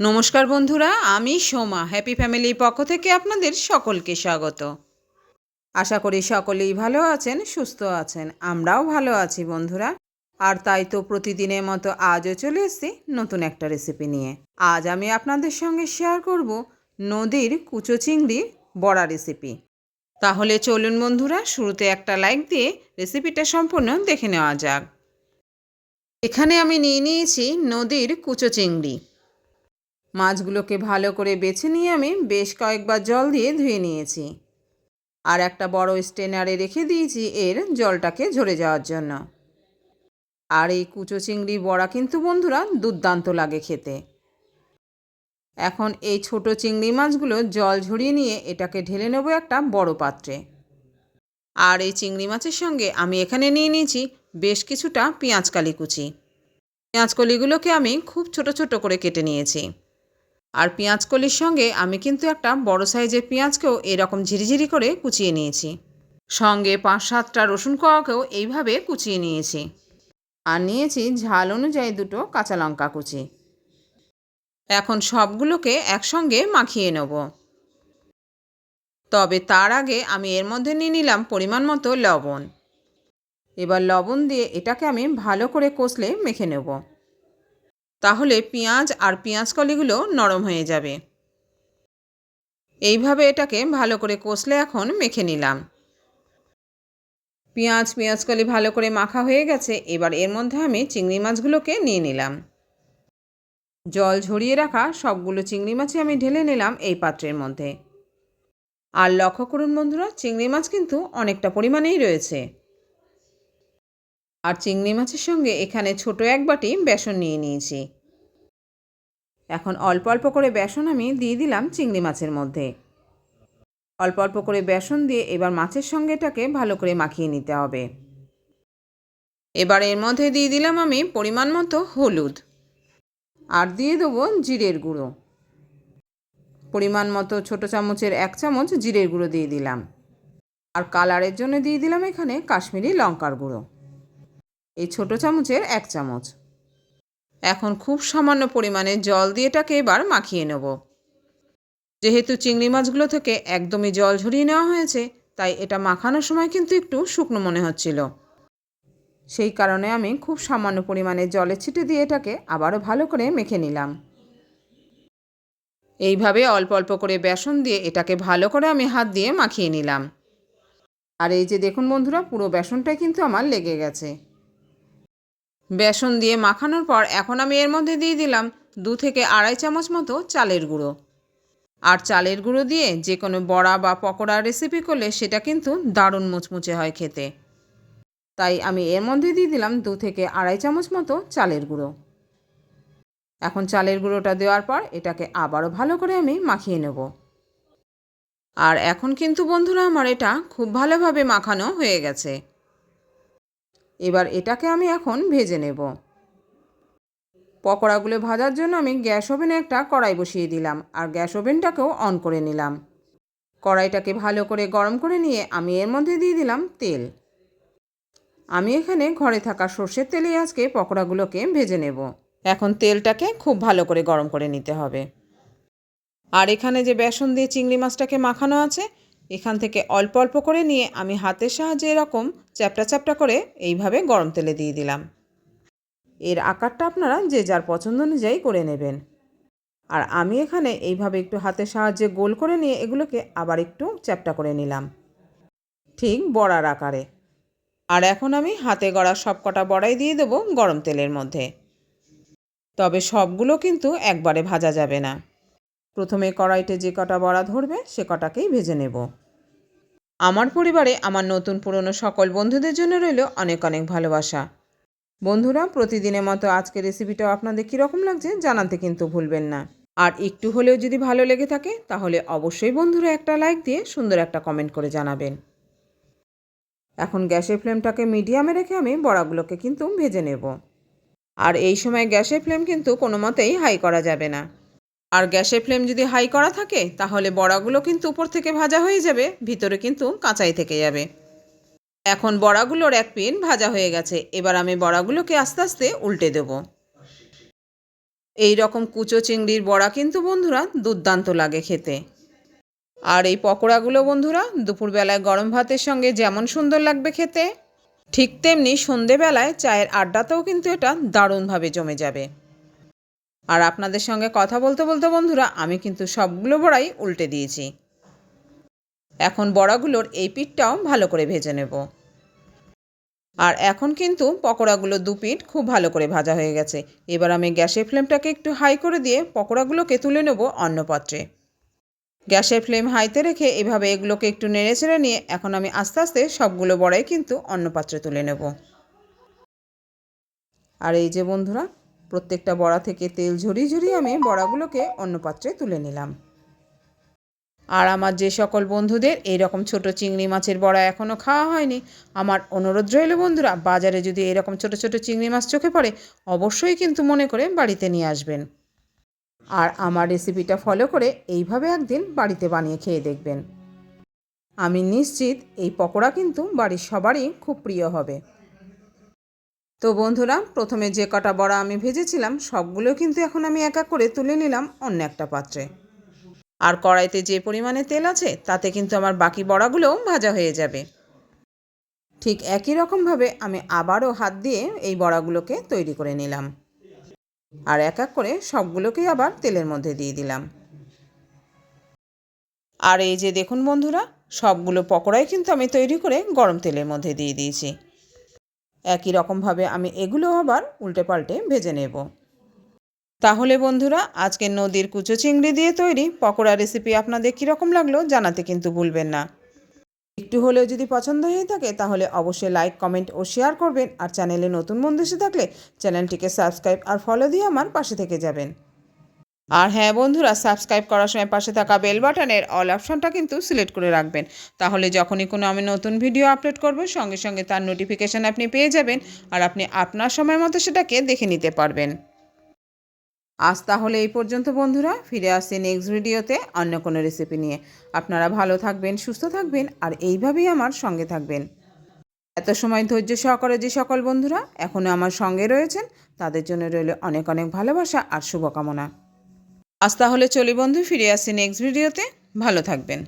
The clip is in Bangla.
নমস্কার বন্ধুরা, আমি সোমা। হ্যাপি ফ্যামিলির পক্ষ থেকে আপনাদের সকলকে স্বাগত। আশা করি সকলেই ভালো আছেন, সুস্থ আছেন। আমরাও ভালো আছি বন্ধুরা। আর তাই তো প্রতিদিনের মতো আজও চলে এসেছি নতুন একটা রেসিপি নিয়ে। আজ আমি আপনাদের সঙ্গে শেয়ার করব নদীর কুচো চিংড়ির বড়া রেসিপি তাহলে চলুন বন্ধুরা, শুরুতে একটা লাইক দিয়ে রেসিপিটা সম্পূর্ণ দেখে নেওয়া যাক। এখানে আমি নিয়ে নিয়েছি নদীর কুচো চিংড়ি। মাছগুলোকে ভালো করে বেছে নিয়ে আমি বেশ কয়েকবার জল দিয়ে ধুয়ে নিয়েছি। আর একটা বড় স্টেনারে রেখে দিয়েছি এর জলটাকে ঝরে যাওয়ার জন্য। আর এই কুচো চিংড়ি বড়া কিন্তু বন্ধুরা দুর্দান্ত লাগে খেতে। এখন এই ছোট চিংড়ি মাছগুলো জল ঝরিয়ে নিয়ে এটাকে ঢেলে নেব একটা বড় পাত্রে। আর এই চিংড়ি মাছের সঙ্গে আমি এখানে নিয়ে নিয়েছি বেশ কিছুটা পেঁয়াজকালি কুচি পেঁয়াজকলিগুলোকে আমি খুব ছোট ছোট করে কেটে নিয়েছি। আর পেঁয়াজ কলির সঙ্গে আমি কিন্তু একটা বড় সাইজের পেঁয়াজকেও এরকম ঝিরিঝিরি করে কুচিয়ে নিয়েছি। সঙ্গে পাঁচ সাতটা রসুন কোয়াকেও এইভাবে কুচিয়ে নিয়েছি। আর নিয়েছি ঝাল অনুযায়ী দুটো কাঁচা লঙ্কা কুচি। এখন সবগুলোকে একসঙ্গে মাখিয়ে নেব। তবে তার আগে আমি এর মধ্যে নিয়ে নিলাম পরিমাণ মতো লবণ। এবার লবণ দিয়ে এটাকে আমি ভালো করে কষলে মেখে নেব। তাহলে পেঁয়াজ আর পেঁয়াজ কলিগুলো নরম হয়ে যাবে। এইভাবে এটাকে ভালো করে কষলে এখন মেখে নিলাম। পেঁয়াজ পেঁয়াজ কলি ভালো করে মাখা হয়ে গেছে, এবার এর মধ্যে আমি চিংড়ি মাছগুলোকে নিয়ে নিলাম। জল ঝরিয়ে রাখা সবগুলো চিংড়ি মাছই আমি ঢেলে নিলাম এই পাত্রের মধ্যে। আর লক্ষ্য করুন বন্ধুরা, চিংড়ি মাছ কিন্তু অনেকটা পরিমাণেই রয়েছে। আর চিংড়ি মাছের সঙ্গে এখানে ছোট এক বাটি বেসন নিয়ে নিয়েছি। এখন অল্প অল্প করে বেসন আমি দিয়ে দিলাম চিংড়ি মাছের মধ্যে। অল্প অল্প করে বেসন দিয়ে এবার মাছের সঙ্গে এটাকে ভালো করে মাখিয়ে নিতে হবে। এবার এর মধ্যে দিয়ে দিলাম আমি পরিমাণ মতো হলুদ। আর দিয়ে দেবো জিরের গুঁড়ো। পরিমাণ মতো ছোটো চামচের এক চামচ জিরের গুঁড়ো দিয়ে দিলাম। আর কালারের জন্য দিয়ে দিলাম এখানে কাশ্মীরি লঙ্কার গুঁড়ো। এই ছোটো চামচের এক চামচ। এখন খুব সামান্য পরিমাণে জল দিয়ে এটাকে এবার মাখিয়ে নেব। যেহেতু চিংড়ি মাছগুলো থেকে একদমই জল ঝরিয়ে নেওয়া হয়েছে, তাই এটা মাখানোর সময় কিন্তু একটু শুকনো মনে হচ্ছিল। সেই কারণে আমি খুব সামান্য পরিমাণে জলে ছিটে দিয়ে এটাকে আবারও ভালো করে মেখে নিলাম। এইভাবে অল্প অল্প করে বেসন দিয়ে এটাকে ভালো করে আমি হাত দিয়ে মাখিয়ে নিলাম। আর এই যে দেখুন বন্ধুরা, পুরো বেসনটাই কিন্তু আমার লেগে গেছে। বেসন দিয়ে মাখানোর পর এখন আমি এর মধ্যে দিয়ে দিলাম দু থেকে আড়াই চামচ মতো চালের গুঁড়ো। আর চালের গুঁড়ো দিয়ে যে কোনো বড়া বা পকোড়া রেসিপি করলে সেটা কিন্তু দারুণ মুচমুচে হয় খেতে। তাই আমি এর মধ্যে দিয়ে দিলাম দু থেকে আড়াই চামচ মতো চালের গুঁড়ো। এখন চালের গুঁড়োটা দেওয়ার পর এটাকে আবারও ভালো করে আমি মাখিয়ে নেব। আর এখন কিন্তু বন্ধুরা আমার এটা খুব ভালোভাবে মাখানো হয়ে গেছে। এবার এটাকে আমি এখন ভেজে নেব। পকোড়াগুলো ভাজার জন্য আমি গ্যাস ওভেনে একটা কড়াই বসিয়ে দিলাম আর গ্যাস ওভেনটাকেও অন করে নিলাম। কড়াইটাকে ভালো করে গরম করে নিয়ে আমি এর মধ্যে দিয়ে দিলাম তেল। আমি এখানে ঘরে থাকা সর্ষের তেলে আজকে পকোড়াগুলোকে ভেজে নেব। এখন তেলটাকে খুব ভালো করে গরম করে নিতে হবে। আর এখানে যে বেসন দিয়ে চিংড়ি মাছটাকে মাখানো আছে এখান থেকে অল্প অল্প করে নিয়ে আমি হাতের সাহায্যে এরকম চ্যাপটা চ্যাপটা করে এইভাবে গরম তেলে দিয়ে দিলাম। এর আকারটা আপনারা যে যার পছন্দ অনুযায়ী করে নেবেন। আর আমি এখানে এইভাবে একটু হাতের সাহায্যে গোল করে নিয়ে এগুলোকে আবার একটু চ্যাপটা করে নিলাম। ঠিক বড়ার আকারে। আর এখন আমি হাতে গড়া সব কটা বড়াই দিয়ে দেবো গরম তেলের মধ্যে। তবে সবগুলো কিন্তু একবারে ভাজা যাবে না। প্রথমে কড়াইতে যে কটা বড়া ধরবে সে কটাকেই ভেজে নেব। আমার পরিবারে আমার নতুন পুরনো সকল বন্ধুদের জন্য রইল অনেক অনেক ভালোবাসা। বন্ধুরা, প্রতিদিনের মতো আজকের রেসিপিটাও আপনাদের কীরকম লাগছে জানাতে কিন্তু ভুলবেন না। আর একটু হলেও যদি ভালো লেগে থাকে, তাহলে অবশ্যই বন্ধুরা একটা লাইক দিয়ে সুন্দর একটা কমেন্ট করে জানাবেন। এখন গ্যাসের ফ্লেমটাকে মিডিয়ামে রেখে আমি বড়াগুলোকে কিন্তু ভেজে নেব। আর এই সময় গ্যাসের ফ্লেম কিন্তু কোনো মতেই হাই করা যাবে না। আর গ্যাসের ফ্লেম যদি হাই করা থাকে, তাহলে বড়াগুলো কিন্তু উপর থেকে ভাজা হয়ে যাবে, ভিতরে কিন্তু কাঁচাই থেকে যাবে। এখন বড়াগুলোর এক পিন ভাজা হয়ে গেছে, এবার আমি বড়াগুলোকে আস্তে আস্তে উল্টে দেব। এই রকম কুচো চিংড়ির বড়া কিন্তু বন্ধুরা দুর্দান্ত লাগে খেতে। আর এই পকোড়াগুলো বন্ধুরা দুপুরবেলায় গরম ভাতের সঙ্গে যেমন সুন্দর লাগবে খেতে, ঠিক তেমনি সন্ধেবেলায় চায়ের আড্ডাতেও কিন্তু এটা দারুণভাবে জমে যাবে। আর আপনাদের সঙ্গে কথা বলতে বলতে বন্ধুরা, আমি কিন্তু সবগুলো বড়াই উল্টে দিয়েছি। এখন বড়াগুলোর এই পিঠটাও ভালো করে ভেজে নেব। আর এখন কিন্তু পকোড়াগুলো দু পিঠ খুব ভালো করে ভাজা হয়ে গেছে। এবার আমি গ্যাসের ফ্লেমটাকে একটু হাই করে দিয়ে পকোড়াগুলোকে তুলে নেব অন্য পাত্রে। গ্যাসের ফ্লেম হাইতে রেখে এভাবে এগুলোকে একটু নেড়ে ছেড়ে নিয়ে এখন আমি আস্তে আস্তে সবগুলো বড়াই কিন্তু অন্য পাত্রে তুলে নেব। আর এই যে বন্ধুরা প্রত্যেকটা বড়া থেকে তেল ঝরিয়ে ঝরিয়ে আমি বড়াগুলোকে অন্য পাত্রে তুলে নিলাম। আর আমার যে সকল বন্ধুদের এই রকম ছোট চিংড়ি মাছের বড়া এখনও খাওয়া হয়নি, আমার অনুরোধ রইল বন্ধুরা, বাজারে যদি এরকম ছোট ছোট চিংড়ি মাছ চোখে পড়ে, অবশ্যই কিন্তু মনে করে বাড়িতে নিয়ে আসবেন। আর আমার রেসিপিটা ফলো করে এইভাবে একদিন বাড়িতে বানিয়ে খেয়ে দেখবেন। আমি নিশ্চিত এই পকোড়া কিন্তু বাড়ির সবারই খুব প্রিয় হবে। তো বন্ধুরা, প্রথমে যে কটা বড়া আমি ভেজেছিলাম, সবগুলো কিন্তু এখন আমি একা করে তুলে নিলাম অন্য একটা পাত্রে। আর কড়াইতে যে পরিমাণে তেল আছে, তাতে কিন্তু আমার বাকি বড়াগুলোও ভাজা হয়ে যাবে। ঠিক একই রকমভাবে আমি আবারও হাত দিয়ে এই বড়াগুলোকে তৈরি করে নিলাম। আর এক এক করে সবগুলোকেই আবার তেলের মধ্যে দিয়ে দিলাম। আর এই যে দেখুন বন্ধুরা, সবগুলো পকোড়াই কিন্তু আমি তৈরি করে গরম তেলের মধ্যে দিয়ে দিয়েছি। একই রকমভাবে আমি এগুলো আবার উল্টে পাল্টে ভেজে নেব। তাহলে বন্ধুরা আজকের নদীর কুচো চিংড়ি দিয়ে তৈরি পকোড়া রেসিপি আপনাদের কীরকম লাগল জানাতে কিন্তু ভুলবেন না। একটু হলেও যদি পছন্দ হয়ে থাকে, তাহলে অবশ্যই লাইক কমেন্ট ও শেয়ার করবেন। আর চ্যানেলে নতুন বন্ধু এসে থাকলে চ্যানেলটিকে সাবস্ক্রাইব আর ফলো দিয়ে আমার পাশে থেকে যাবেন। আর হ্যাঁ বন্ধুরা সাবস্ক্রাইব করার সময় পাশে থাকা বেল বাটনের অল অপশনটা কিন্তু সিলেক্ট করে রাখবেন। তাহলে যখনই কোনো আমি নতুন ভিডিও আপলোড করব, সঙ্গে সঙ্গে তার নোটিফিকেশান আপনি পেয়ে যাবেন আর আপনি আপনার সময় মতো সেটাকে দেখে নিতে পারবেন। আজ তাহলে এই পর্যন্ত বন্ধুরা, ফিরে আসছি নেক্সট ভিডিওতে অন্য কোনো রেসিপি নিয়ে। আপনারা ভালো থাকবেন, সুস্থ থাকবেন আর এইভাবেই আমার সঙ্গে থাকবেন। এত সময় ধৈর্য সহকারে যে সকল বন্ধুরা এখনও আমার সঙ্গে রয়েছেন, তাদের জন্য রইল অনেক অনেক ভালোবাসা আর শুভকামনা। আজ তাহলে চলি বন্ধু ফিরে আসি নেক্সট ভিডিওতে ভালো থাকবেন।